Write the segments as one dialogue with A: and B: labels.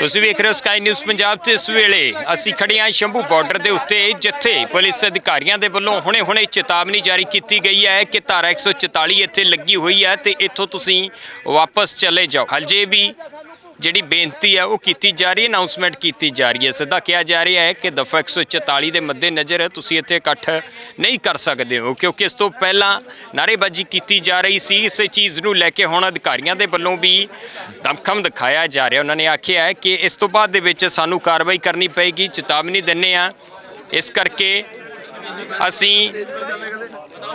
A: ਤੁਸੀਂ ਵੇਖ ਰਹੇ ਹੋ ਸਕਾਈ ਨਿਊਜ਼ ਪੰਜਾਬ 'ਚ ਇਸ ਵੇਲੇ ਅਸੀਂ ਖੜੇ ਹਾਂ ਸ਼ੰਭੂ ਬਾਰਡਰ ਦੇ ਉੱਤੇ, ਜਿੱਥੇ ਪੁਲਿਸ ਅਧਿਕਾਰੀਆਂ ਦੇ ਵੱਲੋਂ ਹੁਣੇ-ਹੁਣੇ ਚੇਤਾਵਨੀ ਜਾਰੀ ਕੀਤੀ ਗਈ ਹੈ ਕਿ ਧਾਰਾ 144 ਇੱਥੇ ਲੱਗੀ ਹੋਈ ਹੈ ਤੇ ਇੱਥੋਂ ਤੁਸੀਂ ਵਾਪਸ ਚਲੇ ਜਾਓ। ਹਲਜੇ ਵੀ ਜਿਹੜੀ ਬੇਨਤੀ ਹੈ ਉਹ ਕੀਤੀ ਜਾ ਰਹੀ ਹੈ ਅਨਾਉਂਸਮੈਂਟ ਕੀਤੀ ਜਾ ਰਹੀ ਹੈ। ਸਿੱਧਾ ਕਿਹਾ ਜਾ ਰਿਹਾ ਹੈ ਕਿ ਦਫਾ 144 ਦੇ ਮੱਦੇ ਨਜ਼ਰ ਤੁਸੀਂ ਇੱਥੇ ਇਕੱਠ ਨਹੀਂ ਕਰ ਸਕਦੇ ਹੋ, ਕਿਉਂਕਿ ਇਸ ਤੋਂ ਪਹਿਲਾਂ ਨਾਅਰੇਬਾਜ਼ੀ ਕੀਤੀ ਜਾ ਰਹੀ ਸੀ। ਇਸ ਚੀਜ਼ ਨੂੰ ਲੈ ਕੇ ਹੁਣ ਅਧਿਕਾਰੀਆਂ ਦੇ ਵੱਲੋਂ ਵੀ ਦਮਖਮ ਦਿਖਾਇਆ ਜਾ ਰਿਹਾ। ਉਹਨਾਂ ਨੇ ਆਖਿਆ ਹੈ ਕਿ ਇਸ ਤੋਂ ਬਾਅਦ ਦੇ ਵਿੱਚ ਸਾਨੂੰ ਕਾਰਵਾਈ ਕਰਨੀ ਪਏਗੀ, ਚੇਤਾਵਨੀ ਦਿੰਨੇ ਆ ਇਸ ਕਰਕੇ ਅਸੀਂ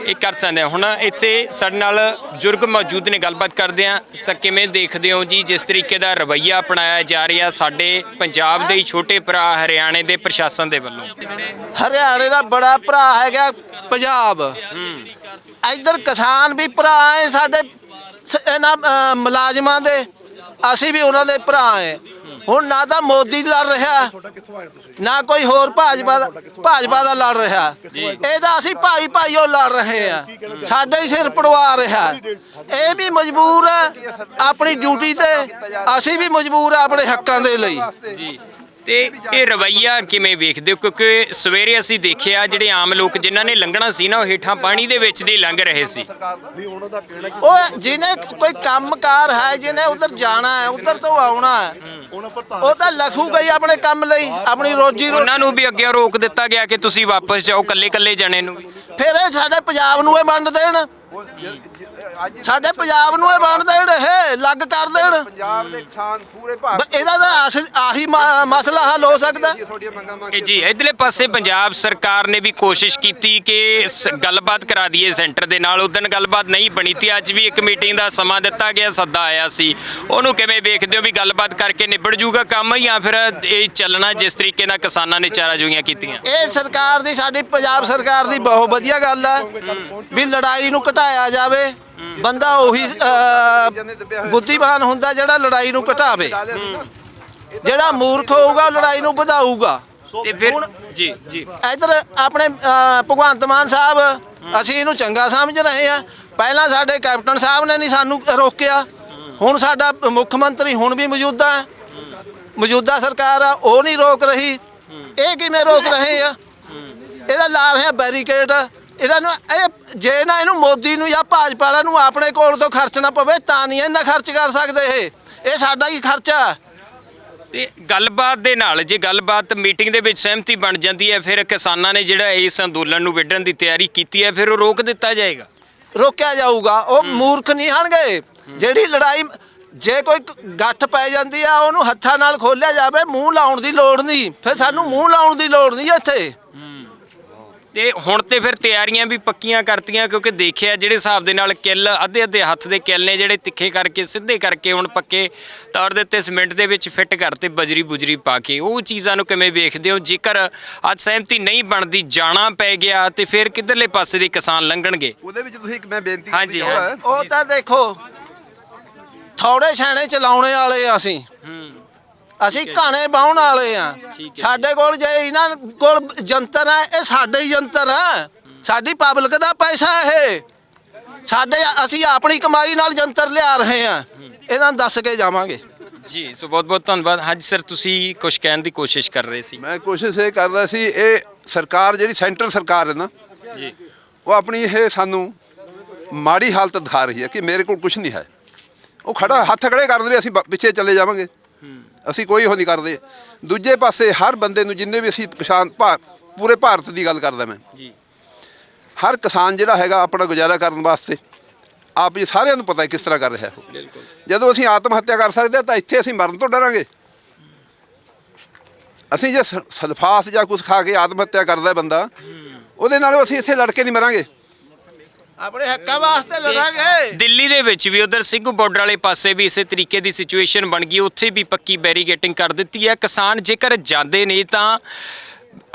A: ਇਹ ਕਰ ਸਕਦੇ ਹਾਂ। ਹੁਣ ਇੱਥੇ ਸਾਡੇ ਨਾਲ ਬਜ਼ੁਰਗ ਮੌਜੂਦ ਨੇ ਗੱਲਬਾਤ ਕਰਦੇ ਆ ਸਰ ਕਿਵੇਂ ਦੇਖਦੇ ਹੋ ਜੀ ਜਿਸ ਤਰੀਕੇ ਦਾ ਰਵੱਈਆ ਅਪਣਾਇਆ ਜਾ ਰਿਹਾ ਸਾਡੇ ਪੰਜਾਬ ਦੇ ਹੀ ਛੋਟੇ ਭਰਾ ਹਰਿਆਣੇ ਦੇ ਪ੍ਰਸ਼ਾਸਨ ਦੇ ਵੱਲੋਂ?
B: ਹਰਿਆਣੇ ਦਾ ਬੜਾ ਭਰਾ ਹੈਗਾ ਪੰਜਾਬ। ਇੱਧਰ ਕਿਸਾਨ ਵੀ ਭਰਾ ਹੈ ਸਾਡੇ ਸ- ਇਹਨਾਂ ਅ, ਮੁਲਾਜ਼ਮਾਂ ਦੇ। ਅਸੀਂ ਵੀ ਉਹਨਾਂ ਦੇ ਭਰਾ ਹੈ। ਹੁਣ ਨਾ ਤਾਂ ਮੋਦੀ ਲੜ ਰਿਹਾ। ਨਾ ਕੋਈ ਹੋਰ ਭਾਜਪਾ ਦਾ ਭਾਜਪਾ ਦਾ ਲੜ ਰਿਹਾ। ਇਹ ਤਾਂ ਅਸੀਂ ਭਾਈ ਭਾਈਓ ਲੜ ਰਹੇ ਆ। ਸਾਡੇ ਹੀ ਸਿਰ ਪੜਵਾ ਰਿਹਾ। ਇਹ ਵੀ ਮਜਬੂਰ ਹੈ ਆਪਣੀ ਡਿਊਟੀ ਤੇ। ਅਸੀਂ ਵੀ ਮਜਬੂਰ ਆ ਆਪਣੇ ਹੱਕਾਂ ਦੇ ਲਈ।
A: ਤੇ ਇਹ ਰਵੱਈਆ ਕਿਵੇਂ ਵੇਖਦੇ ਹੋ? ਕਿਉਂਕਿ ਸਵੇਰੇ ਅਸੀਂ ਦੇਖਿਆ ਜਿਹੜੇ ਆਮ ਲੋਕ ਜਿਨ੍ਹਾਂ ਨੇ ਲੰਘਣਾ ਸੀ ਨਾ ਉਹ ਹੇਠਾਂ ਪਾਣੀ ਦੇ ਵਿੱਚ ਦੀ ਲੰਘ ਰਹੇ ਸੀ।
B: ਉਹ ਜਿਹਨੇ ਕੋਈ ਕੰਮਕਾਰ ਹੈ ਜਿਹਨੇ ਉਧਰ ਜਾਣਾ ਹੈ ਉਧਰ ਤੋਂ ਆਉਣਾ ਹੈ ਉਹ ਤਾਂ ਲਖੂਗਾ ਹੀ ਆਪਣੇ ਕੰਮ ਲਈ ਆਪਣੀ ਰੋਜੀ ਰੋਟੀ
A: ਉਹਨਾਂ ਨੂੰ ਵੀ ਅੱਗੇ ਰੋਕ ਦਿੱਤਾ ਗਿਆ ਕਿ ਤੁਸੀਂ ਵਾਪਸ ਜਾਓ ਕੱਲੇ ਕੱਲੇ ਜਾਣੇ ਨੂੰ।
B: ਫਿਰ ਇਹ ਸਾਡੇ ਪੰਜਾਬ ਨੂੰ ਇਹ ਵੰਡ ਦੇਣ। ਸਾਡੇ ਪੰਜਾਬ ਨੂੰ ਇਹ ਵੰਡ ਦੇਣ ਇਹ ਲੱਗ ਕਰ ਦੇਣ।
C: ਪੰਜਾਬ ਦੇ ਕਿਸਾਨ ਪੂਰੇ
B: ਬ-
C: ਭਾਰਤ
B: ਇਹਦਾ ਤਾਂ ਅਸਲ ਆਹੀ ਮ- ਮਸਲਾ ਹੱਲ ਹੋ ਸਕਦਾ।
C: ਤੁਹਾਡੀਆਂ ਮੰਗਾਂ ਮੰਗ
A: ਕਿ ਜੀ ਇਧਰਲੇ ਪਾਸੇ ਪੰਜਾਬ ਸਰਕਾਰ ਨੇ ਵੀ ਕੋਸ਼ਿਸ਼ ਕੀਤੀ ਕਿ ਸ- ਗੱਲਬਾਤ ਕਰਾ ਦਈਏ ਸੈਂਟਰ ਦੇ ਨਾਲ। ਉਦੋਂ ਗੱਲਬਾਤ ਨਹੀਂ ਬਣੀ ਤੀ ਅੱਜ ਵੀ ਇੱਕ ਮੀਟਿੰਗ ਦਾ ਸਮਾਂ ਦਿੱਤਾ ਗਿਆ ਸੱਦਾ ਆਇਆ ਸੀ। ਉਹਨੂੰ ਕਿਵੇਂ ਵੇਖਦੇ ਹੋ ਵੀ ਗੱਲਬਾਤ ਕਰਕੇ ਨਿਬੜ ਜੂਗਾ ਕੰਮ ਜਾਂ ਫਿਰ ਇਹ ਚੱਲਣਾ ਜਿਸ ਤਰੀਕੇ ਨਾਲ ਕਿਸਾਨਾਂ ਨੇ ਚਾਰਾ ਜੋਈਆਂ ਕੀਤੀਆਂ?
B: ਇਹ ਸਰਕਾਰ ਦੀ ਸਾਡੀ ਪੰਜਾਬ ਸਰਕਾਰ ਦੀ ਬਹੁਤ ਵਧੀਆ ਗੱਲ ਹੈ। ਵੀ ਲੜਾਈ ਨੂੰ ਘਟਾਇਆ ਜਾਵੇ। ਬੰਦਾ ਉਹੀ ਅਹ, ਬੁੱਧੀਮਾਨ ਹੁੰਦਾ ਜਿਹੜਾ ਲੜਾਈ ਨੂੰ ਘਟਾਵੇ। ਜਿਹੜਾ ਮੂਰਖ ਹੋਊਗਾ ਉਹ ਲੜਾਈ ਨੂੰ ਵਧਾਊਗਾ।
A: ਤੇ ਫਿਰ ਜੀ ਜੀ।
B: ਇਧਰ ਆਪਣੇ ਅਹ, ਭਗਵੰਤ ਮਾਨ ਸਾਹਿਬ ਅਸੀਂ ਇਹਨੂੰ ਚੰਗਾ ਸਮਝ ਰਹੇ ਆ ਪਹਿਲਾਂ ਸਾਡੇ ਕੈਪਟਨ ਸਾਹਿਬ ਨੇ ਨਹੀਂ ਸਾਨੂੰ ਰੋਕਿਆ। ਹੁਣ ਸਾਡਾ ਮੁੱਖ ਮੰਤਰੀ ਹੁਣ ਵੀ ਮੌਜੂਦਾ ਹੈ। ਮੌਜੂਦਾ ਸਰਕਾਰ ਆ ਉਹ ਨਹੀਂ ਰੋਕ ਰਹੀ। ਇਹ ਕਿਵੇਂ ਰੋਕ ਰਹੇ ਆ? ਇਹਦਾ ਲਾ ਰਹੇ ਆ ਬੈਰੀਕੇਡ। ਇਹਨਾਂ ਨੂੰ ਇਹ ਜੇ ਨਾ ਇਹਨੂੰ ਮੋਦੀ ਨੂੰ ਜਾਂ ਭਾਜਪਾ ਵਾਲਿਆਂ ਨੂੰ ਆਪਣੇ ਕੋਲ ਤੋਂ ਖਰਚਣਾ ਪਵੇ ਤਾਂ ਨਹੀਂ ਇਹਨਾਂ ਖਰਚ ਕਰ ਸਕਦੇ ਇਹ। ਇਹ ਸਾਡਾ ਹੀ ਖਰਚਾ।
A: ਤੇ ਗੱਲਬਾਤ ਦੇ ਨਾਲ ਜੇ ਗੱਲਬਾਤ ਮੀਟਿੰਗ ਦੇ ਵਿੱਚ ਸਹਿਮਤੀ ਬਣ ਜਾਂਦੀ ਹੈ ਫਿਰ ਕਿਸਾਨਾਂ ਨੇ ਜਿਹੜਾ ਇਸ ਅੰਦੋਲਨ ਨੂੰ ਵਿੱਢਣ ਦੀ ਤਿਆਰੀ ਕੀਤੀ ਹੈ ਫਿਰ ਉਹ ਰੋਕ ਦਿੱਤਾ ਜਾਏਗਾ?
B: ਰੋਕਿਆ ਜਾਊਗਾ। ਉਹ ਮੂਰਖ ਨਹੀਂ ਹਨਗੇ ਜਿਹੜੀ ਲੜਾਈ ਜੇ ਕੋਈ ਗੱਠ ਪੈ ਜਾਂਦੀ ਆ ਉਹਨੂੰ ਹੱਥਾਂ ਨਾਲ ਖੋਲਿਆ ਜਾਵੇ ਮੂੰਹ ਲਾਉਣ ਦੀ ਲੋੜ ਨਹੀਂ। ਫਿਰ ਸਾਨੂੰ ਮੂੰਹ ਲਾਉਣ ਦੀ ਲੋੜ ਨਹੀਂ ਇੱਥੇ।
A: ਤੇ ਹੁਣ ਤੇ ਫਿਰ ਤਿਆਰੀਆਂ ਵੀ ਪੱਕੀਆਂ ਕਰਤੀਆਂ ਕਿਉਂਕਿ ਦੇਖਿਆ ਜਿਹੜੇ ਹਿਸਾਬ ਦੇ ਨਾਲ ਕਿੱਲ ਅੱਧੇ ਅੱਧੇ ਹੱਥ ਦੇ ਕਿੱਲ ਨੇ ਜਿਹੜੇ ਤਿੱਖੇ ਕਰਕੇ ਸਿੱਧੇ ਕਰਕੇ ਹੁਣ ਪੱਕੇ ਤੌਰ ਦੇ ਉੱਤੇ ਸਿਮੈਂਟ ਦੇ ਵਿੱਚ ਫਿੱਟ ਕਰਤੇ ਬਜਰੀ ਬੁਜਰੀ ਪਾ ਕੇ। ਉਹ ਚੀਜ਼ਾਂ ਨੂੰ ਕਿਵੇਂ ਵੇਖਦੇ ਹੋ? ਜੇਕਰ ਅੱਜ ਸਹਿਮਤੀ ਨਹੀਂ ਬਣਦੀ ਜਾਣਾ ਪੈ ਗਿਆ ਤੇ ਫਿਰ ਕਿੱਧਰਲੇ ਪਾਸੇ ਦੇ ਕਿਸਾਨ ਲੰਘਣਗੇ?
C: ਉਹਦੇ ਵਿੱਚ ਤੁਸੀਂ ਇੱਕ ਮੈਂ ਬੇਨਤੀ
A: ਹਾਂਜੀ, ਹਾਂ।
B: ਉਹ ਤਾਂ ਦੇਖੋ ਥੋੜੇ ਛਾਣੇ ਚਲਾਉਣੇ ਵਾਲੇ ਆ ਅਸੀਂ। ਅਸੀਂ ਘਾਣੇ ਬਾਉਣ ਵਾਲੇ ਆ। ਸਾਡੇ ਕੋਲ ਜੇ ਇਹਨਾਂ ਕੋਲ ਜੰਤਰ ਹੈ ਇਹ ਸਾਡੇ ਹੀ ਜੰਤਰ ਹੈ ਸਾਡੀ ਪਬਲਿਕ ਦਾ ਪੈਸਾ ਇਹ। ਸਾਡੇ ਅਸੀਂ ਆਪਣੀ ਕਮਾਈ ਨਾਲ ਜੰਤਰ ਲਿਆ ਰਹੇ ਆ। ਇਹਨਾਂ ਨੂੰ ਦੱਸ ਕੇ ਜਾਵਾਂਗੇ।
A: ਜੀ ਸੋ ਬਹੁਤ ਬਹੁਤ ਧੰਨਵਾਦ। ਹਾਂਜੀ ਸਰ ਤੁਸੀਂ ਕੁਝ ਕਹਿਣ ਦੀ ਕੋਸ਼ਿਸ਼ ਕਰ ਰਹੇ ਸੀ।
C: ਮੈਂ ਕੋਸ਼ਿਸ਼ ਇਹ ਕਰਦਾ ਸੀ ਇਹ ਸਰਕਾਰ ਜਿਹੜੀ ਸੈਂਟਰ ਸਰਕਾਰ ਹੈ ਨਾ
A: ਜੀ।
C: ਉਹ ਆਪਣੀ ਇਹ ਸਾਨੂੰ ਮਾੜੀ ਹਾਲਤ ਦਿਖਾ ਰਹੀ ਹੈ ਕਿ ਮੇਰੇ ਕੋਲ ਕੁਝ ਨਹੀਂ ਹੈ। ਉਹ ਖੜਾ ਹੱਥ ਖੜੇ ਕਰ ਦੇਵੇ ਅਸੀਂ ਪਿੱਛੇ ਚੱਲੇ ਜਾਵਾਂਗੇ। ਅਸੀਂ ਕੋਈ ਉਹ ਨਹੀਂ ਕਰਦੇ। ਦੂਜੇ ਪਾਸੇ ਹਰ ਬੰਦੇ ਨੂੰ ਜਿੰਨੇ ਵੀ ਅਸੀਂ ਕਿਸਾਨ ਭਾ- ਪੂਰੇ ਭਾਰਤ ਦੀ ਗੱਲ ਕਰਦਾ ਮੈਂ।
A: ਜੀ।
C: ਹਰ ਕਿਸਾਨ ਜਿਹੜਾ ਹੈਗਾ ਆਪਣਾ ਗੁਜ਼ਾਰਾ ਕਰਨ ਵਾਸਤੇ ਆਪ ਜੀ ਸਾਰਿਆਂ ਨੂੰ ਪਤਾ ਹੈ ਕਿਸ ਤਰ੍ਹਾਂ ਕਰ ਰਿਹਾ ਹੈ ਉਹ।
A: ਬਿਲਕੁਲ।
C: ਜਦੋਂ ਅਸੀਂ ਆਤਮ ਹੱਤਿਆ ਕਰ ਸਕਦੇ ਹਾਂ ਤਾਂ ਇੱਥੇ ਅਸੀਂ ਮਰਨ ਤੋਂ ਡਰਾਂਗੇ। ਅਸੀਂ ਜੇ ਸ- ਸਲਫਾਸ ਜਾਂ ਕੁਝ ਖਾ ਕੇ ਆਤਮ ਹੱਤਿਆ ਕਰਦਾ ਹੈ ਬੰਦਾ ਉਹਦੇ ਨਾਲੋਂ ਅਸੀਂ ਇੱਥੇ ਲੜ ਕੇ ਨਹੀਂ ਮਰਾਂਗੇ।
B: ਆਪਣੇ ਹੱਕਾਂ ਵਾਸਤੇ ਲੜਾਂਗੇ।
A: ਦਿੱਲੀ ਦੇ ਵਿੱਚ ਵੀ ਉਧਰ ਸਿੰਘੂ ਬਾਰਡਰ ਵਾਲੇ ਪਾਸੇ ਵੀ ਇਸੇ ਤਰੀਕੇ ਦੀ ਸਿਚੁਏਸ਼ਨ ਬਣ ਗਈ। ਉੱਥੇ ਵੀ ਪੱਕੀ ਬੈਰੀਗੇਟਿੰਗ ਕਰ ਦਿੱਤੀ ਹੈ। ਕਿਸਾਨ ਜੇਕਰ ਜਾਂਦੇ ਨੇ ਤਾਂ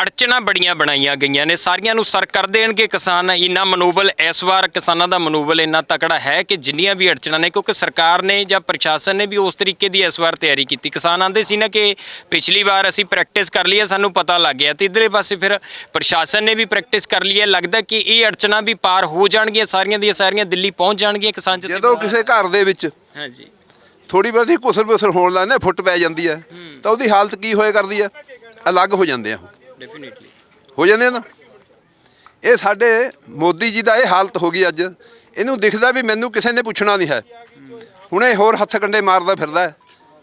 A: ਅੜਚਣਾ ਬੜੀਆਂ ਬਣਾਈਆਂ ਗਈਆਂ ਨੇ। ਸਾਰੀਆਂ ਨੂੰ ਸਰ ਕਰ ਦੇਣਗੇ ਕਿਸਾਨ। ਇੰਨਾ ਮਨੋਬਲ ਇਸ ਵਾਰ ਕਿਸਾਨਾਂ ਦਾ ਮਨੋਬਲ ਇੰਨਾ ਤਕੜਾ ਹੈ ਕਿ ਜਿੰਨੀਆਂ ਵੀ ਅੜਚਣਾ ਨੇ ਕਿਉਂਕਿ ਸਰਕਾਰ ਨੇ ਜਾਂ ਪ੍ਰਸ਼ਾਸਨ ਨੇ ਵੀ ਉਸ ਤਰੀਕੇ ਦੀ ਇਸ ਵਾਰ ਤਿਆਰੀ ਕੀਤੀ। ਕਿਸਾਨ ਆਂਦੇ ਸੀ ਨਾ ਕਿ ਪਿਛਲੀ ਵਾਰ ਅਸੀਂ ਪ੍ਰੈਕਟਿਸ ਕਰ ਲਈ ਸਾਨੂੰ ਪਤਾ ਲੱਗ ਗਿਆ ਤੇ ਇਧਰਲੇ ਪਾਸੇ ਫਿਰ ਪ੍ਰਸ਼ਾਸਨ ਨੇ ਵੀ ਪ੍ਰੈਕਟਿਸ ਕਰ ਲਈ ਹੈ ਲੱਗਦਾ ਕਿ ਇਹ ਅੜਚਣਾ ਵੀ ਪਾਰ ਹੋ ਜਾਣਗੀਆਂ ਸਾਰੀਆਂ ਦੀਆਂ ਸਾਰੀਆਂ ਦਿੱਲੀ ਪਹੁੰਚ ਜਾਣਗੀਆਂ ਕਿਸਾਨ
C: ਜਦੋਂ ਕਿਸੇ ਘਰ ਦੇ ਵਿੱਚ
A: ਹਾਂਜੀ।
C: ਥੋੜੀ ਬਹੁਤੀ ਕੁਸਰ ਬਸਰ ਹੋਣ ਲੱਗਦਾ ਫੁੱਟ ਪੈ ਜਾਂਦੀ ਹੈ ਤਾਂ ਉਹਦੀ ਹਾਲਤ ਕੀ ਹੋਏ ਕਰਦੀ ਹੈ? ਅਲੱਗ ਹੋ ਜਾਂਦੇ ਆ।
A: ਡੈਫੀਨਿਟਲੀ
C: ਹੋ ਜਾਂਦੇ ਆ ਨਾ। ਇਹ ਸਾਡੇ ਮੋਦੀ ਜੀ ਦਾ ਇਹ ਹਾਲਤ ਹੋ ਗਈ ਅੱਜ। ਇਹਨੂੰ ਦਿਖਦਾ ਵੀ ਮੈਨੂੰ ਕਿਸੇ ਨੇ ਪੁੱਛਣਾ ਨਹੀਂ ਹੈ। ਹੁਣ ਇਹ ਹੋਰ ਹੱਥ ਕੰਡੇ ਮਾਰਦਾ ਫਿਰਦਾ ਹੈ।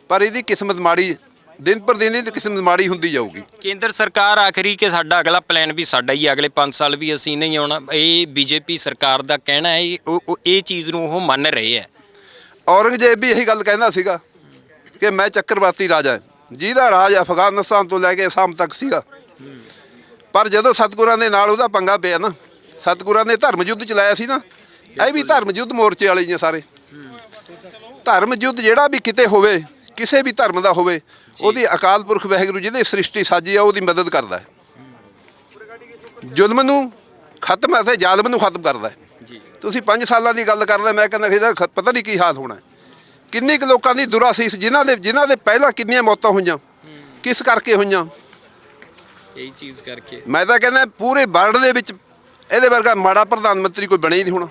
C: ਪਰ ਇਹਦੀ ਕਿਸਮਤ ਮਾੜੀ ਦਿਨ ਪਰ ਦਿਨ ਇਹਦੀ ਕਿਸਮਤ ਮਾੜੀ ਹੁੰਦੀ ਜਾਊਗੀ।
A: ਕੇਂਦਰ ਸਰਕਾਰ ਆਖਰੀ ਕਿ ਸਾਡਾ ਅਗਲਾ ਪਲਾਨ ਵੀ ਸਾਡਾ ਹੀ ਹੈ, ਅਗਲੇ 5 ਸਾਲ ਵੀ ਅਸੀਂ ਨਹੀਂ ਆਉਣਾ। ਇਹ ਬੀਜੇਪੀ ਸਰਕਾਰ ਦਾ ਕਹਿਣਾ ਹੈ ਇਹ- ਉਹ ਉਹ ਇਹ ਚੀਜ਼ ਨੂੰ ਉਹ ਮੰਨ ਰਹੇ ਹੈ।
C: ਔਰੰਗਜ਼ੇਬ ਵੀ ਇਹੀ ਗੱਲ ਕਹਿੰਦਾ ਸੀਗਾ ਕਿ ਮੈਂ ਚੱਕਰਵਰਤੀ ਰਾਜਾ ਹਾਂ। ਜਿਹਦਾ ਰਾਜ ਅਫਗਾਨਿਸਤਾਨ ਤੋਂ ਲੈ ਕੇ ਅਸਾਮ ਤੱਕ ਸੀਗਾ। ਪਰ ਜਦੋਂ ਸਤਿਗੁਰਾਂ ਦੇ ਨਾਲ ਉਹਦਾ ਪੰਗਾ ਪਿਆ ਨਾ ਸਤਿਗੁਰਾਂ ਨੇ ਧਰਮ ਯੁੱਧ ਚਲਾਇਆ ਸੀ ਨਾ ਇਹ ਵੀ ਧਰਮ ਯੁੱਧ ਮੋਰਚੇ ਵਾਲੇ ਹੀ ਸਾਰੇ। ਧਰਮ ਯੁੱਧ ਜਿਹੜਾ ਵੀ ਕਿਤੇ ਹੋਵੇ ਕਿਸੇ ਵੀ ਧਰਮ ਦਾ ਹੋਵੇ ਉਹਦੀ ਅਕਾਲ ਪੁਰਖ ਵਾਹਿਗੁਰੂ ਜਿਹਦੇ ਸ੍ਰਿਸ਼ਟੀ ਸਾਜੀ ਆ ਉਹਦੀ ਮਦਦ ਕਰਦਾ ਹੈ। ਜ਼ੁਲਮ ਨੂੰ ਖਤਮ ਅਤੇ ਜ਼ਾਲਮ ਨੂੰ ਖਤਮ ਕਰਦਾ ਹੈ। ਤੁਸੀਂ 5 ਸਾਲਾਂ ਦੀ ਗੱਲ ਕਰਦੇ ਮੈਂ ਕਹਿੰਦਾ ਇਹਦਾ ਪਤਾ ਨਹੀਂ ਕੀ ਹਾਲ ਹੋਣਾ। ਕਿੰਨੀ ਕੁ ਲੋਕਾਂ ਦੀ ਦੁਰਾਸੀਸ ਜਿਨ੍ਹਾਂ ਦੇ ਜਿਨ੍ਹਾਂ ਦੇ ਪਹਿਲਾਂ ਕਿੰਨੀਆਂ ਮੌਤਾਂ ਹੋਈਆਂ ਕਿਸ ਕਰਕੇ ਹੋਈਆਂ
A: ਇਹੀ ਚੀਜ਼ ਕਰਕੇ।
C: ਮੈਂ ਤਾਂ ਕਹਿੰਦਾ ਪੂਰੇ ਵਰਲਡ ਦੇ ਵਿੱਚ ਇਹਦੇ ਵਰਗਾ ਮਾੜਾ ਪ੍ਰਧਾਨ ਮੰਤਰੀ ਕੋਈ ਬਣਿਆ ਹੀ ਨਹੀਂ ਹੋਣਾ।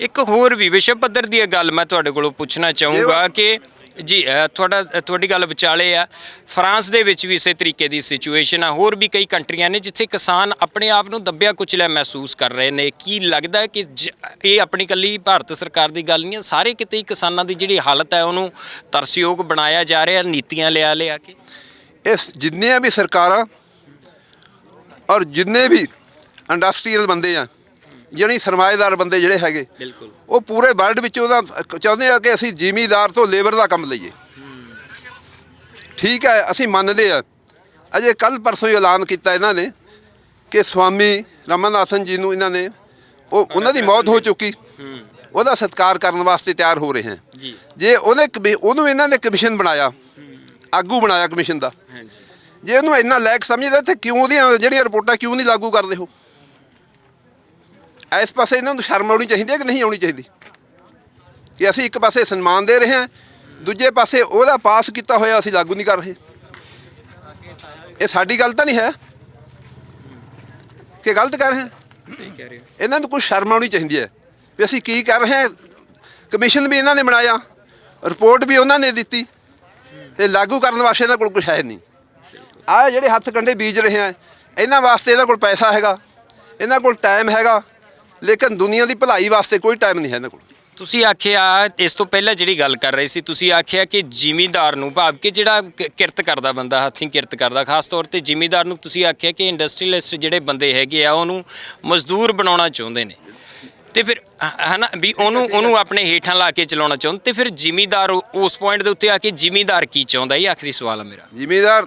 A: ਇੱਕ ਹੋਰ ਵੀ ਵਿਸ਼ਵ ਪੱਧਰ ਦੀ ਇਹ ਗੱਲ ਮੈਂ ਤੁਹਾਡੇ ਕੋਲੋਂ ਪੁੱਛਣਾ ਚਾਹੂੰਗਾ ਕਿ ਜੀ ਅ, ਤੁਹਾਡਾ ਅ, ਤੁਹਾਡੀ ਗੱਲ ਵਿਚਾਲੇ ਆ। ਫਰਾਂਸ ਦੇ ਵਿੱਚ ਵੀ ਇਸੇ ਤਰੀਕੇ ਦੀ ਸਿਚੁਏਸ਼ਨ ਆ। ਹੋਰ ਵੀ ਕਈ ਕੰਟਰੀਆਂ ਨੇ ਜਿੱਥੇ ਕਿਸਾਨ ਆਪਣੇ ਆਪ ਨੂੰ ਦੱਬਿਆ ਕੁਚਲਿਆ ਮਹਿਸੂਸ ਕਰ ਰਹੇ ਨੇ। ਕੀ ਲੱਗਦਾ ਹੈ ਕਿ ਜ- ਇਹ ਆਪਣੀ ਕੱਲੀ ਭਾਰਤ ਸਰਕਾਰ ਦੀ ਗੱਲ ਨਹੀਂ ਹੈ? ਸਾਰੇ ਕਿਤੇ ਹੀ ਕਿਸਾਨਾਂ ਦੀ ਜਿਹੜੀ ਹਾਲਤ ਹੈ ਉਹਨੂੰ ਤਰਸਯੋਗ ਬਣਾਇਆ ਜਾ ਰਿਹਾ ਨੀਤੀਆਂ ਲਿਆ ਲਿਆ ਕੇ।
C: ਇਸ ਜਿੰਨੀਆਂ ਵੀ ਸਰਕਾਰਾਂ ਔਰ ਜਿੰਨੇ ਵੀ ਇੰਡਸਟਰੀਅਲ ਬੰਦੇ ਆ ਜਿਹੜੀ ਸਰਮਾਏਦਾਰ ਬੰਦੇ ਜਿਹੜੇ ਹੈਗੇ
A: ਬਿਲਕੁਲ।
C: ਉਹ ਪੂਰੇ ਵਰਲਡ ਵਿੱਚ ਉਹਦਾ ਚਾਹੁੰਦੇ ਆ ਕਿ ਅਸੀਂ ਜ਼ਿਮੀਦਾਰ ਤੋਂ ਲੇਬਰ ਦਾ ਕੰਮ ਲਈਏ। ਠੀਕ ਹੈ ਅਸੀਂ ਮੰਨਦੇ ਆ। ਅਜੇ ਕੱਲ ਪਰਸੋਂ ਹੀ ਐਲਾਨ ਕੀਤਾ ਇਹਨਾਂ ਨੇ ਕਿ ਸਵਾਮੀ ਰਮਨਨਾਥਨ ਜੀ ਨੂੰ ਇਹਨਾਂ ਨੇ ਉਹ ਉਹਨਾਂ ਦੀ ਮੌਤ ਹੋ ਚੁੱਕੀ। ਉਹਦਾ ਸਤਿਕਾਰ ਕਰਨ ਵਾਸਤੇ ਤਿਆਰ ਹੋ ਰਹੇ ਹਨ
A: ਜੀ।
C: ਜੇ ਉਹਨੇ ਉਹਨੂੰ ਇਹਨਾਂ ਨੇ ਕਮਿਸ਼ਨ ਬਣਾਇਆ ਆਗੂ ਬਣਾਇਆ ਕਮਿਸ਼ਨ ਦਾ।
A: ਹਾਂਜੀ।
C: ਜੇ ਉਹਨੂੰ ਇੰਨਾ ਲਾਇਕ ਸਮਝਦਾ ਤੇ ਕਿਉਂ ਉਹਦੀਆਂ ਜਿਹੜੀਆਂ ਰਿਪੋਰਟਾਂ ਕਿਉਂ ਨਹੀਂ ਲਾਗੂ ਕਰਦੇ ਹੋ ਇਸ ਪਾਸੇ ਇਹਨਾਂ ਨੂੰ ਸ਼ਰਮ ਆਉਣੀ ਚਾਹੀਦੀ ਹੈ ਕਿ ਨਹੀਂ ਆਉਣੀ ਚਾਹੀਦੀ? ਕਿ ਅਸੀਂ ਇੱਕ ਪਾਸੇ ਸਨਮਾਨ ਦੇ ਰਹੇ ਹਾਂ ਦੂਜੇ ਪਾਸੇ ਉਹਦਾ ਪਾਸ ਕੀਤਾ ਹੋਇਆ ਅਸੀਂ ਲਾਗੂ ਨਹੀਂ ਕਰ ਰਹੇ। ਇਹ ਸਾਡੀ ਗੱਲ ਤਾਂ ਨਹੀਂ ਹੈ। ਕਿ ਗਲਤ ਕਰ ਰਹੇ ਹਾਂ?
A: ਸਹੀ ਕਹਿ ਰਹੇ ਹੋ।
C: ਇਹਨਾਂ ਨੂੰ ਕੁਝ ਸ਼ਰਮ ਆਉਣੀ ਚਾਹੀਦੀ ਹੈ। ਵੀ ਅਸੀਂ ਕੀ ਕਰ ਰਹੇ ਹਾਂ? ਕਮਿਸ਼ਨ ਵੀ ਇਹਨਾਂ ਨੇ ਬਣਾਇਆ ਰਿਪੋਰਟ ਵੀ ਉਹਨਾਂ ਨੇ ਦਿੱਤੀ। ਤੇ ਲਾਗੂ ਕਰਨ ਵਾਸਤੇ ਇਹਨਾਂ ਕੋਲ ਕੁਝ ਹੈ ਨਹੀਂ। ਆਹ ਜਿਹੜੇ ਹੱਥ ਕੰਡੇ ਬੀਜ ਰਹੇ ਆ, ਇਹਨਾਂ ਵਾਸਤੇ ਇਹਨਾਂ ਕੋਲ ਪੈਸਾ ਹੈਗਾ, ਇਹਨਾਂ ਕੋਲ ਟਾਈਮ ਹੈਗਾ, ਲੇਕਿਨ ਦੁਨੀਆ ਦੀ ਭਲਾਈ ਵਾਸਤੇ ਕੋਈ ਟਾਈਮ ਨਹੀਂ ਹੈ ਇਹਨਾਂ ਕੋਲ।
A: ਤੁਸੀਂ ਆਖਿਆ, ਇਸ ਤੋਂ ਪਹਿਲਾਂ ਜਿਹੜੀ ਗੱਲ ਕਰ ਰਹੇ ਸੀ, ਤੁਸੀਂ ਆਖਿਆ ਕਿ ਜ਼ਿਮੀਦਾਰ ਨੂੰ ਭਾਵ ਕਿ ਜਿਹੜਾ ਕ- ਕਿਰਤ ਕਰਦਾ ਬੰਦਾ, ਹੱਥੀਂ ਕਿਰਤ ਕਰਦਾ, ਖਾਸ ਤੌਰ ਤੇ ਜ਼ਿਮੀਦਾਰ ਨੂੰ ਤੁਸੀਂ ਆਖਿਆ ਕਿ ਇੰਡਸਟਰੀਅਲਿਸਟ ਜਿਹੜੇ ਬੰਦੇ ਹੈਗੇ ਆ, ਉਹਨੂੰ ਮਜ਼ਦੂਰ ਬਣਾਉਣਾ ਚਾਹੁੰਦੇ ਨੇ। ਤੇ ਫਿਰ ਹ- ਹਨਾ ਵੀ ਉਹਨੂੰ ਉਹਨੂੰ ਆਪਣੇ ਹੇਠਾਂ ਲਾ ਕੇ ਚਲਾਉਣਾ ਚਾਹੁੰਦੇ ਤੇ ਫਿਰ ਜ਼ਿਮੀਂਦਾਰ ਉਸ ਪੁਆਇੰਟ ਦੇ ਉੱਤੇ ਆ ਕੇ ਜ਼ਿਮੀਂਦਾਰ ਕੀ ਚਾਹੁੰਦਾ? ਇਹ ਆਖਰੀ ਸਵਾਲ ਆ ਮੇਰਾ।
C: ਜ਼ਿਮੀਦਾਰ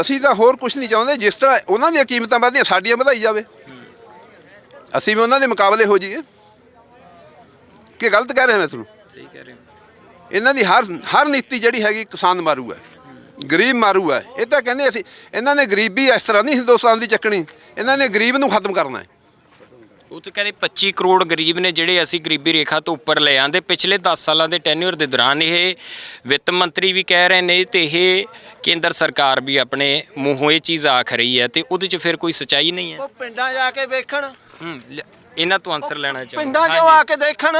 C: ਅਸੀਂ ਤਾਂ ਹੋਰ ਕੁਝ ਨਹੀਂ ਚਾਹੁੰਦੇ ਜਿਸ ਤਰ੍ਹਾਂ ਉਹਨਾਂ ਦੀਆਂ ਕੀਮਤਾਂ ਵਧਦੀਆਂ ਸਾਡੀਆਂ ਵਧਾਈ ਜਾਵੇ। ਅਸੀਂ ਵੀ ਉਹਨਾਂ ਦੇ ਮੁਕਾਬਲੇ ਹੋ ਜਾਈਏ। ਕਿ ਗਲਤ ਕਹਿ ਰਿਹਾ ਮੈਂ ਤੁਹਾਨੂੰ?
A: ਸਹੀ ਕਹਿ ਰਹੇ ਹੋ।
C: ਇਹਨਾਂ ਦੀ ਹਰ ਹਰ ਨੀਤੀ ਜਿਹੜੀ ਹੈਗੀ ਕਿਸਾਨ ਮਾਰੂ ਹੈ। ਗਰੀਬ ਮਾਰੂ ਹੈ। ਇਹ ਤਾਂ ਕਹਿੰਦੇ ਅਸੀਂ ਇਹਨਾਂ ਨੇ ਗਰੀਬੀ ਇਸ ਤਰ੍ਹਾਂ ਨਹੀਂ ਹਿੰਦੁਸਤਾਨ ਦੀ ਚੱਕਣੀ। ਇਹਨਾਂ ਨੇ ਗਰੀਬ ਨੂੰ ਖਤਮ ਕਰਨਾ ਹੈ।
A: ਉਹ ਤਾਂ ਕਹਿੰਦੇ 25 ਕਰੋੜ ਗਰੀਬ ਨੇ ਜਿਹੜੇ ਅਸੀਂ ਗਰੀਬੀ ਰੇਖਾ ਤੋਂ ਉੱਪਰ ਲੈ ਆਂਦੇ। ਪਿਛਲੇ 10 ਸਾਲਾਂ ਦੇ ਟੈਨਿਓਰ ਦੇ ਦੌਰਾਨ ਇਹ ਵਿੱਤ ਮੰਤਰੀ ਵੀ ਕਹਿ ਰਹੇ ਨੇ ਤੇ ਇਹ ਕੇਂਦਰ ਸਰਕਾਰ ਵੀ ਆਪਣੇ ਮੂੰਹੋਂ ਇਹ ਚੀਜ਼ ਆਖ ਰਹੀ ਹੈ ਤੇ ਉਹਦੇ 'ਚ ਫਿਰ ਕੋਈ ਸਚਾਈ ਨਹੀਂ ਹੈ।
B: ਉਹ ਪਿੰਡਾਂ ਜਾ ਕੇ ਵੇਖਣ।
A: ਹੂੰ ਲ- ਇਹਨਾਂ ਤੋਂ ਆਨਸਰ ਲੈਣਾ ਚਾਹੁੰਦਾ।
B: ਪਿੰਡਾਂ 'ਚੋਂ ਆ ਕੇ ਦੇਖਣ।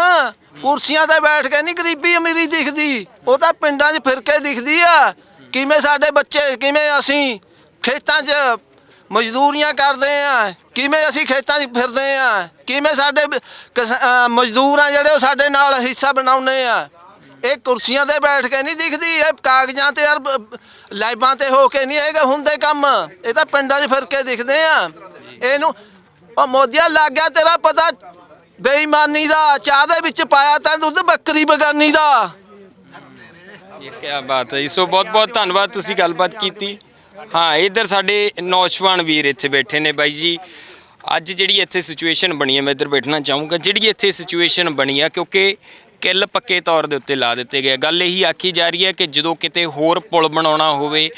B: ਕੁਰਸੀਆਂ ਤੇ ਬੈਠ ਕੇ ਨਹੀਂ ਗਰੀਬੀ ਅਮੀਰੀ ਦਿਖਦੀ। ਉਹ ਤਾਂ ਪਿੰਡਾਂ 'ਚ ਫਿਰ ਕੇ ਦਿਖਦੀ ਆ। ਕਿਵੇਂ ਸਾਡੇ ਬੱਚੇ ਕਿਵੇਂ ਅਸੀਂ ਖੇਤਾਂ 'ਚ ਮਜ਼ਦੂਰੀਆਂ ਕਰਦੇ ਆ। ਕਿਵੇਂ ਅਸੀਂ ਖੇਤਾਂ 'ਚ ਫਿਰਦੇ ਆ। ਕਿਵੇਂ ਸਾਡੇ ਬ- ਅਹ ਮਜ਼ਦੂਰ ਆ ਜਿਹੜੇ ਉਹ ਸਾਡੇ ਨਾਲ ਹਿੱਸਾ ਬਣਾਉਂਦੇ ਆ। ਇਹ ਕੁਰਸੀਆਂ ਤੇ ਬੈਠ ਕੇ ਨਹੀਂ ਦਿਖਦੀ, ਇਹ ਕਾਗਜ਼ਾਂ ਤੇ ਯਾਰ ਲਾਈਬਾਂ ਤੇ ਹੋ ਕੇ ਨਹੀਂ ਹੈਗਾ ਹੁੰਦੇ ਕੰਮ। ਇਹ ਤਾਂ ਪਿੰਡਾਂ 'ਚ ਫਿਰ ਕੇ ਦਿਖਦੇ ਆ। ਇਹਨੂੰ, ਉਹ ਮੋਦੀਆ ਲੱਗ ਗਿਆ ਤੇਰਾ ਪਤਾ, ਬੇਈਮਾਨੀ ਦਾ, ਚਾਹ ਦੇ ਵਿੱਚ ਪਾਇਆ ਤਾਂ ਦੁੱਧ, ਬੱਕਰੀ ਬਗਾਨੀ ਦਾ।
A: ਇਹ ਕੀ ਬਾਤ ਹੈ ਜੀ। ਸੋ ਬਹੁਤ ਬਹੁਤ ਧੰਨਵਾਦ, ਤੁਸੀਂ ਗੱਲਬਾਤ ਕੀਤੀ। ਹਾਂ ਇਧਰ ਸਾਡੇ ਨੌਜਵਾਨ ਵੀਰ ਇੱਥੇ ਬੈਠੇ ਨੇ ਬਾਈ ਜੀ। ਅੱਜ ਜਿਹੜੀ ਇੱਥੇ ਸਿਚੁਏਸ਼ਨ ਬਣੀ ਹੈ ਮੈਂ ਇੱਧਰ ਬੈਠਣਾ ਚਾਹੂੰਗਾ। ਜਿਹੜੀ ਇੱਥੇ ਸਿਚੁਏਸ਼ਨ ਬਣੀ ਹੈ ਕਿਉਂਕਿ ਕਿੱਲ ਪੱਕੇ ਤੌਰ ਦੇ ਉੱਤੇ ਲਾ ਦਿੱਤੇ ਗਏ ਗੱਲ ਇਹੀ ਆਖੀ ਜਾ ਰਹੀ ਹੈ ਕਿ ਜਦੋਂ ਕਿਤੇ ਹੋਰ ਪੁਲ ਬਣਾਉਣਾ ਹੋਵੇ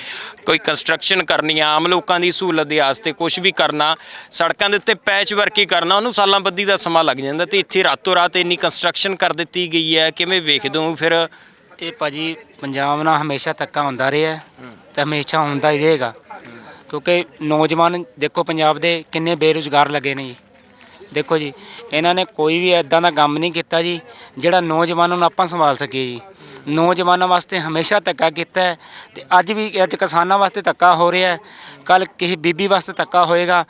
A: ਕੋਈ ਕੰਸਟਰਕਸ਼ਨ ਕਰਨੀ ਆ ਆਮ ਲੋਕਾਂ ਦੀ ਸਹੂਲਤ ਦੇ ਆਸਤੇ ਕੁਝ ਵੀ ਕਰਨਾ ਸੜਕਾਂ ਦੇ ਉੱਤੇ ਪੈਚ ਵਰਕ ਹੀ ਕਰਨਾ ਉਹਨੂੰ ਸਾਲਾਂ ਬੱਦੀ ਦਾ ਸਮਾਂ ਲੱਗ ਜਾਂਦਾ ਤੇ ਇੱਥੇ ਰਾਤੋਂ ਰਾਤ ਇੰਨੀ ਕੰਸਟਰਕਸ਼ਨ ਕਰ ਦਿੱਤੀ ਗਈ ਹੈ। ਕਿਵੇਂ ਵੇਖਦੇ ਹੋ? ਫਿਰ
D: ਇਹ ਭਾਜੀ ਪੰਜਾਬ ਨਾਲ ਹਮੇਸ਼ਾ ਧੱਕਾ ਹੁੰਦਾ ਰਿਹਾ ਹੈ। ਤੇ ਹਮੇਸ਼ਾ ਹੁੰਦਾ ਹੀ ਰਹੇਗਾ। ਕਿਉਂਕਿ ਨੌਜਵਾਨ ਦੇਖੋ ਪੰਜਾਬ ਦੇ ਕਿੰਨੇ ਬੇਰੁਜ਼ਗਾਰ ਲੱਗੇ ਨੇ ਜੀ। ਦੇਖੋ ਜੀ, ਇਹਨਾਂ ਨੇ ਕੋਈ ਵੀ ਐਦਾਂ ਦਾ ਕੰਮ ਨਹੀਂ ਕੀਤਾ ਜੀ, ਜਿਹੜਾ ਨੌਜਵਾਨਾਂ ਨੂੰ ਆਪਾਂ ਸੰਭਾਲ ਸਕੀਏ ਜੀ। ਨੌਜਵਾਨਾਂ ਵਾਸਤੇ ਹਮੇਸ਼ਾ ਧੱਕਾ ਕੀਤਾ ਹੈ ਤੇ ਅੱਜ ਵੀ ਅੱਜ ਕਿਸਾਨਾਂ ਵਾਸਤੇ ਧੱਕਾ ਹੋ ਰਿਹਾ ਹੈ। ਕੱਲ ਕਿਸੇ ਬੀਬੀ ਵਾਸਤੇ ਧੱਕਾ ਹੋਏਗਾ।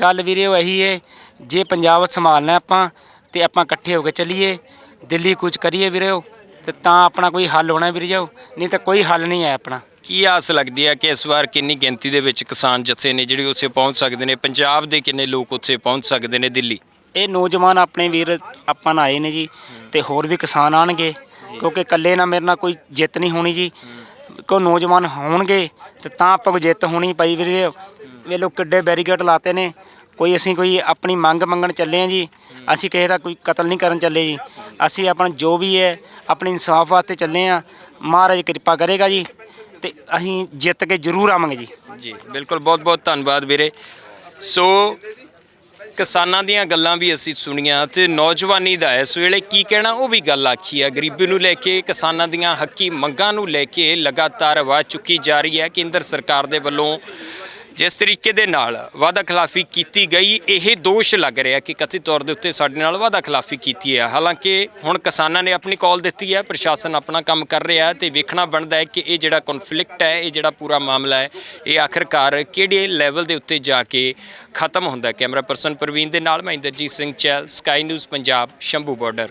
D: ਗੱਲ ਵੀਰੇ ਉਹ ਇਹੀ ਹੈ, ਜੇ ਪੰਜਾਬ ਸੰਭਾਲਣਾ ਆਪਾਂ, ਤੇ ਆਪਾਂ ਇਕੱਠੇ ਹੋ ਕੇ ਚੱਲੀਏ। ਦਿੱਲੀ ਕੁਝ ਕਰੀਏ ਵੀਰੇ ਉਹ ਤੇ ਤਾਂ ਆਪਣਾ ਕੋਈ ਹੱਲ ਹੋਣਾ ਵੀਰੇ ਜਾਓ ਨਹੀਂ ਤਾਂ ਕੋਈ ਹੱਲ ਨਹੀਂ ਹੈ ਆਪਣਾ।
A: ਕੀ ਆਸ ਲੱਗਦੀ ਹੈ ਕਿ ਇਸ ਵਾਰ ਕਿੰਨੀ ਗਿਣਤੀ ਦੇ ਵਿੱਚ ਕਿਸਾਨ ਜਥੇ ਨੇ ਜਿਹੜੇ ਉੱਥੇ ਪਹੁੰਚ ਸਕਦੇ ਨੇ? ਪੰਜਾਬ ਦੇ ਕਿੰਨੇ ਲੋਕ ਉੱਥੇ ਪਹੁੰਚ ਸਕਦੇ ਨੇ ਦਿੱਲੀ?
D: ਇਹ ਨੌਜਵਾਨ ਆਪਣੇ ਵੀਰ ਆਪਾਂ ਨਾਲ ਆਏ ਨੇ ਜੀ ਤੇ ਹੋਰ ਵੀ ਕਿਸਾਨ ਆਣਗੇ ਕਿਉਂਕਿ ਇਕੱਲੇ ਨਾਲ ਮੇਰੇ ਨਾਲ ਕੋਈ ਜਿੱਤ ਨਹੀਂ ਹੋਣੀ ਜੀ। ਕੋ ਨੌਜਵਾਨ ਹੋਣਗੇ ਤੇ ਤਾਂ ਆਪਾਂ ਕੋਈ ਜਿੱਤ ਹੋਣੀ ਪਈ ਵੀਰੇ। ਵੇ ਲੋ ਕਿੱਡੇ ਬੈਰੀਕੇਡ ਲਾਤੇ ਨੇ। ਕੋਈ ਅਸੀਂ ਕੋਈ ਆਪਣੀ ਮੰਗ ਮੰਗਣ ਚੱਲੇ ਆ ਜੀ। ਅਸੀਂ ਕਿਸੇ ਦਾ ਕੋਈ ਕਤਲ ਨਹੀਂ ਕਰਨ ਚੱਲੇ ਜੀ। ਅਸੀਂ ਆਪਣਾ ਜੋ ਵੀ ਹੈ ਆਪਣੀ ਇਨਸਾਫ ਵਾਸਤੇ ਚੱਲੇ ਆ ਮਹਾਰਾਜ ਕਿਰਪਾ ਕਰੇਗਾ ਜੀ। ਤੇ ਅਸੀਂ ਜਿੱਤ ਕੇ ਜ਼ਰੂਰ ਆਵਾਂਗੇ ਜੀ।
A: ਜੀ, ਬਿਲਕੁਲ, ਬਹੁਤ ਬਹੁਤ ਧੰਨਵਾਦ ਵੀਰੇ। ਸੋ, ਕਿਸਾਨਾਂ ਦੀਆਂ ਗੱਲਾਂ ਵੀ ਅਸੀਂ ਸੁਣੀਆਂ ਤੇ ਨੌਜਵਾਨੀ ਦਾ ਇਸ ਵੇਲੇ ਕੀ ਕਹਿਣਾ, ਉਹ ਵੀ ਗੱਲ ਆਖੀ ਆ। ਗਰੀਬੀ ਨੂੰ ਲੈ ਕੇ, ਕਿਸਾਨਾਂ ਦੀਆਂ ਹੱਕੀ ਮੰਗਾਂ ਨੂੰ ਲੈ ਕੇ ਲਗਾਤਾਰ ਆਵਾਜ਼ ਚੁੱਕੀ ਜਾ ਰਹੀ ਹੈ। ਕੇਂਦਰ ਸਰਕਾਰ ਦੇ ਵੱਲੋਂ ਜਿਸ ਤਰੀਕੇ ਦੇ ਨਾਲ ਵਾਅਦਾ ਖਿਲਾਫੀ ਕੀਤੀ ਗਈ, ਇਹ ਦੋਸ਼ ਲੱਗ ਰਿਹਾ ਕਿ ਕਥਿਤ ਤੌਰ ਦੇ ਉੱਤੇ ਸਾਡੇ ਨਾਲ ਵਾਅਦਾ ਖਿਲਾਫੀ ਕੀਤੀ ਹੈ। ਹਾਲਾਂਕਿ ਹੁਣ ਕਿਸਾਨਾਂ ਨੇ ਆਪਣੀ ਕਾਲ ਦਿੱਤੀ ਹੈ, ਪ੍ਰਸ਼ਾਸਨ ਆਪਣਾ ਕੰਮ ਕਰ ਰਿਹਾ ਹੈ ਤੇ ਵੇਖਣਾ ਬਣਦਾ ਹੈ ਕਿ ਇਹ ਜਿਹੜਾ ਕਨਫਲਿਕਟ ਹੈ, ਇਹ ਜਿਹੜਾ ਪੂਰਾ ਮਾਮਲਾ ਹੈ, ਇਹ ਆਖਰਕਾਰ ਕਿਹੜੇ ਲੈਵਲ ਦੇ ਉੱਤੇ ਜਾ ਕੇ ਖਤਮ ਹੁੰਦਾ ਕੈਮਰਾ ਪਰਸਨ ਪ੍ਰਵੀਨ ਦੇ ਨਾਲ ਮੈਂ Inderjit Singh channel sky news Punjab, Shambhu border